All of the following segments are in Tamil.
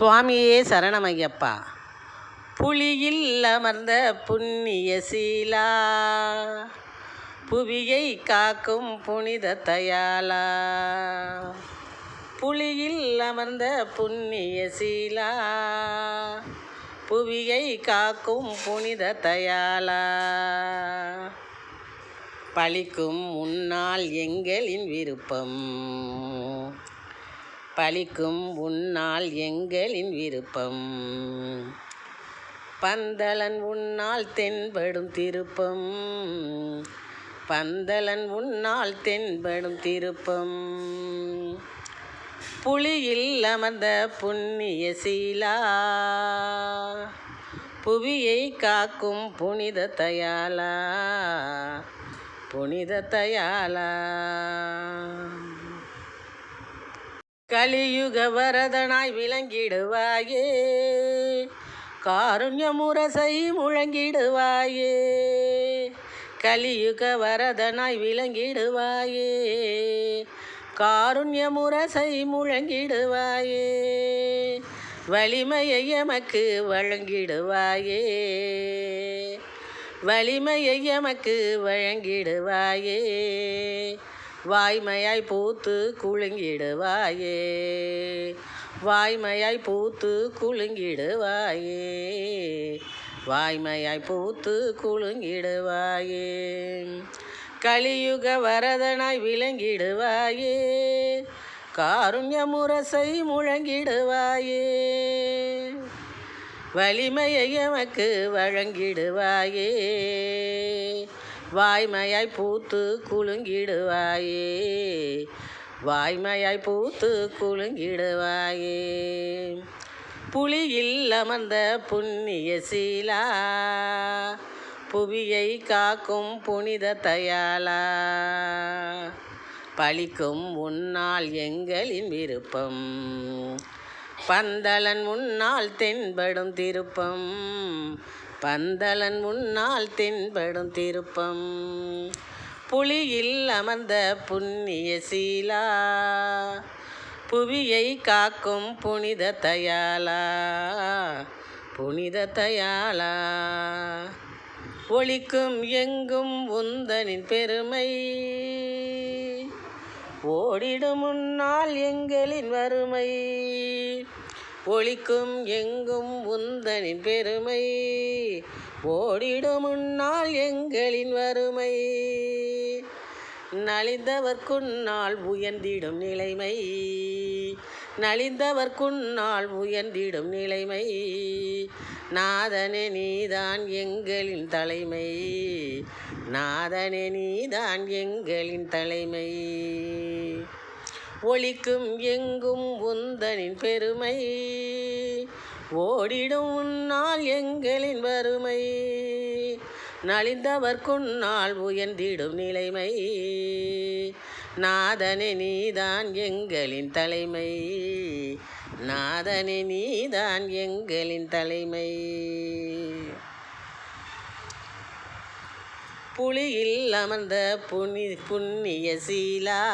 சுவாமியே சரணமையப்பா. புலியில் அமர்ந்த புண்ணிய சீலா புவியை காக்கும் புனித தயாலா புலியில் அமர்ந்த புண்ணிய சீலா புவியை காக்கும் புனித தயாலா பழிக்கும் முன்னால் எங்களின் விருப்பம் பழிக்கும் உன்னால் எங்களின் விருப்பம். பந்தலன் உன்னால் தென்படும் திருப்பம். பந்தலன் உன்னால் தென்படும் திருப்பம். புலியில் அமர்ந்த புண்ணிய சீலா. புவியை காக்கும் புனித தயாலா புனித தயாலா கலியுக வரதனாய் விளங்கிடுவாயே. காருண்ய முரசை முழங்கிடுவாயே. கலியுக வரதனாய் விளங்கிடுவாயே. காருண்ய முரசை முழங்கிடுவாயே. வலிமையை எமக்கு வழங்கிடுவாயே. வலிமையை எமக்கு வழங்கிடுவாயே. வாய்மையாய் பூத்து குலுங்கிடுவாயே. வாய்மையாய் பூத்து குலுங்கிடுவாயே. வாய்மையாய் பூத்து குலுங்கிடுவாயே. கலியுக வரதனாய் விளங்கிடுவாயே. காருண்ய முரசை முழங்கிடுவாயே. வலிமையை எமக்கு வழங்கிடுவாயே. வாய்மையாய் பூத்து குலுங்கிடுவாயே. வாய்மையாய் பூத்து குலுங்கிடுவாயே. புலியில் அமர்ந்த புண்ணிய சீலா. புவியை காக்கும் புனித தயாலா பழிக்கும் உன்னால் எங்களின் விருப்பம். பந்தலன் முன்னால் தென்படும் திருப்பம். பந்தலன் முன்னால் தென்படும் திருப்பம். புலியில் அமர்ந்த புண்ணிய சீலா. புவியை காக்கும் புனித தயாலா புனித தயாலா ஒழிக்கும் எங்கும் உந்தனின் பெருமை. ஓடிடும் முன்னால் எங்களின் வறுமை. ஒளிக்கும் எங்கும் உந்தனின் பெருமை. ஓடிடும் முன்னால் எங்களின் வறுமை. நலிந்தவர்க்குன்னால் உயர்ந்திடும் நிலைமை. நலிந்தவர்க்குன்னால் உயர்ந்திடும் நிலைமை. நாதனே நீதான் எங்களின் தலைமை. நாதனே நீதான் எங்களின் தலைமை. ஒளிக்கும் எங்கும் உந்தனின் பெருமை. ஓடிடும் உன்னால் எங்களின் வறுமை. நலிந்தவர்க்குன்னால் உயர்ந்திடும் நிலைமை. நாதனே நீதான் எங்களின் தலைமை. நாதனே நீதான் எங்களின் தலைமை. புலியில் அமர்ந்த புனி புண்ணிய சீலா.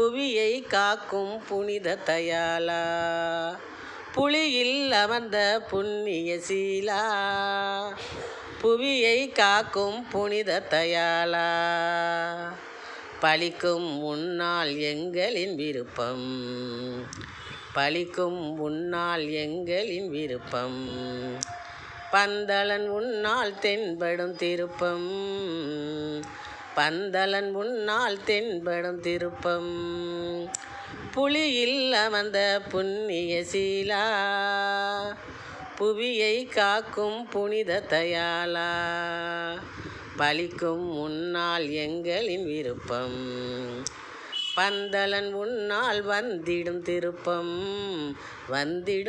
புவியை காக்கும் புனித தயாலா புலியில் அமர்ந்த புண்ணிய சீலா. புவியை காக்கும் புனித தயாலா பழிக்கும் உன்னால் எங்களின் விருப்பம். பழிக்கும் உன்னால் எங்களின் விருப்பம். பந்தளன் உன்னால் தென்படும் திருப்பம். பந்தலன் முன்னால் தென்படும் திருப்பம். புலியில் அமர்ந்த புண்ணிய சீலா. புவியை காக்கும் புனித தயாலா பலிக்கும் முன்னால் எங்களின் விருப்பம். பந்தலன் உன்னால் வந்திடும் திருப்பம். வந்திடும்